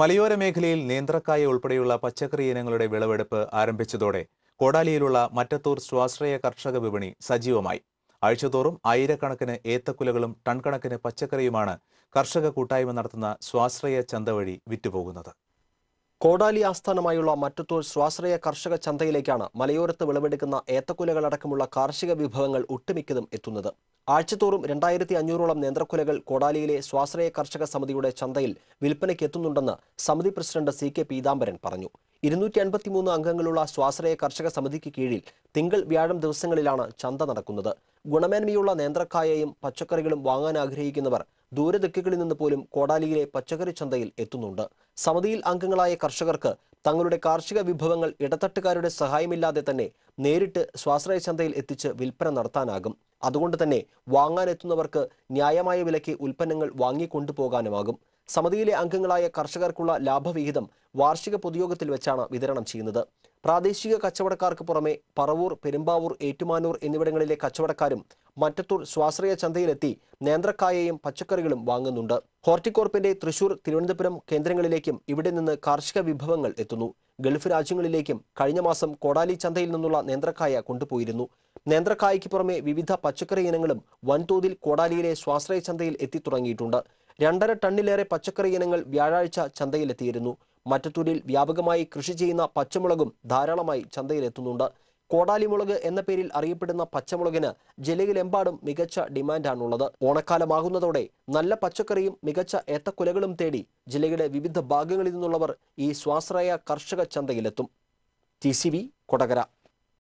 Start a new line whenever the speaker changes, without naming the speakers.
മലയോര മേഖലയിൽ നേന്ത്രക്കായ ഉൾപ്പെടെയുള്ള പച്ചക്കറി ഇനങ്ങളുടെ വിളവെടുപ്പ് ആരംഭിച്ചതോടെ കോടാലിയിലുള്ള മറ്റത്തൂർ സ്വാശ്രയ കർഷക വിപണി സജീവമായി. ആഴ്ചതോറും ആയിരക്കണക്കിന് ഏത്തക്കുലകളും ടൺ കണക്കിന് പച്ചക്കറിയുമാണ് കർഷക കൂട്ടായ്മ നടത്തുന്ന സ്വാശ്രയ ചന്ത വഴി വിറ്റുപോകുന്നത്.
കോടാലി ആസ്ഥാനമായുള്ള മറ്റത്തൂർ സ്വാശ്രയ കർഷക ചന്തയിലേക്കാണ് മലയോരത്ത് വിളവെടുക്കുന്ന ഏത്തക്കുലകളടക്കമുള്ള കാർഷിക വിഭവങ്ങൾ ഒട്ടുമിക്കതും എത്തുന്നത്. ആഴ്ചതോറും രണ്ടായിരത്തി അഞ്ഞൂറോളം നേന്ത്രക്കുലകൾ കോടാലിയിലെ സ്വാശ്രയ കർഷക സമിതിയുടെ ചന്തയിൽ വിൽപ്പനയ്ക്ക് എത്തുന്നുണ്ടെന്ന് സമിതി പ്രസിഡന്റ് സി കെ പീതാംബരൻ പറഞ്ഞു. ഇരുന്നൂറ്റി അൻപത്തിമൂന്ന് അംഗങ്ങളുള്ള സ്വാശ്രയ കർഷക സമിതിക്ക് കീഴിൽ തിങ്കൾ വ്യാഴം ദിവസങ്ങളിലാണ് ചന്ത നടക്കുന്നത്. ഗുണമേന്മയുള്ള നേന്ത്രക്കായയും പച്ചക്കറികളും വാങ്ങാൻ ആഗ്രഹിക്കുന്നവർ ദൂരദിക്കുകളിൽ നിന്ന് പോലും കോടാലിയിലെ പച്ചക്കറി ചന്തയിൽ എത്തുന്നുണ്ട്. സമിതിയിൽ അംഗങ്ങളായ കർഷകർക്ക് തങ്ങളുടെ കാർഷിക വിഭവങ്ങൾ ഇടത്തട്ടുകാരുടെ സഹായമില്ലാതെ തന്നെ നേരിട്ട് സ്വാശ്രയ ചന്തയിൽ എത്തിച്ച് വിൽപ്പന നടത്താനാകും. അതുകൊണ്ട് തന്നെ വാങ്ങാനെത്തുന്നവർക്ക് ന്യായമായ വിലയ്ക്ക് ഉൽപ്പന്നങ്ങൾ വാങ്ങിക്കൊണ്ടുപോകാനുമാകും സമിതിയിലെ അംഗങ്ങളായ കർഷകർക്കുള്ള ലാഭവിഹിതം വാർഷിക പൊതുയോഗത്തിൽ വെച്ചാണ് വിതരണം ചെയ്യുന്നത്. പ്രാദേശിക കച്ചവടക്കാർക്ക് പുറമെ പറവൂർ പെരുമ്പാവൂർ ഏറ്റുമാനൂർ എന്നിവിടങ്ങളിലെ കച്ചവടക്കാരും മറ്റത്തൂർ സ്വാശ്രയ ചന്തയിലെത്തി നേന്ത്രക്കായയും പച്ചക്കറികളും വാങ്ങുന്നുണ്ട്. ഹോർട്ടിക്കോർപ്പിന്റെ തൃശൂർ തിരുവനന്തപുരം കേന്ദ്രങ്ങളിലേക്കും ഇവിടെ നിന്ന് കാർഷിക വിഭവങ്ങൾ എത്തുന്നു. ഗൾഫ് രാജ്യങ്ങളിലേക്കും കഴിഞ്ഞ മാസം കോടാലി ചന്തയിൽ നിന്നുള്ള നേന്ത്രക്കായ കൊണ്ടുപോയിരുന്നു. നേന്ത്രക്കായയ്ക്ക് പുറമെ വിവിധ പച്ചക്കറി ഇനങ്ങളും വൻതോതിൽ കോടാലിയിലെ സ്വാശ്രയ ചന്തയിൽ എത്തിത്തുടങ്ങിയിട്ടുണ്ട്. രണ്ടര ടണ്ണിലേറെ പച്ചക്കറി ഇനങ്ങൾ വ്യാഴാഴ്ച ചന്തയിലെത്തിയിരുന്നു. മറ്റത്തൂരിൽ വ്യാപകമായി കൃഷി ചെയ്യുന്ന പച്ചമുളകും ധാരാളമായി ചന്തയിലെത്തുന്നുണ്ട്. കോടാലി മുളക് എന്ന പേരിൽ അറിയപ്പെടുന്ന പച്ചമുളകിന് ജില്ലയിലെമ്പാടും മികച്ച ഡിമാൻഡാണുള്ളത്. ഓണക്കാലമാകുന്നതോടെ നല്ല പച്ചക്കറിയും മികച്ച ഏത്തക്കുലകളും തേടി ജില്ലയുടെ വിവിധ ഭാഗങ്ങളിൽ നിന്നുള്ളവർ ഈ സ്വാശ്രയ കർഷക ചന്തയിലെത്തും. T C V Kodakara.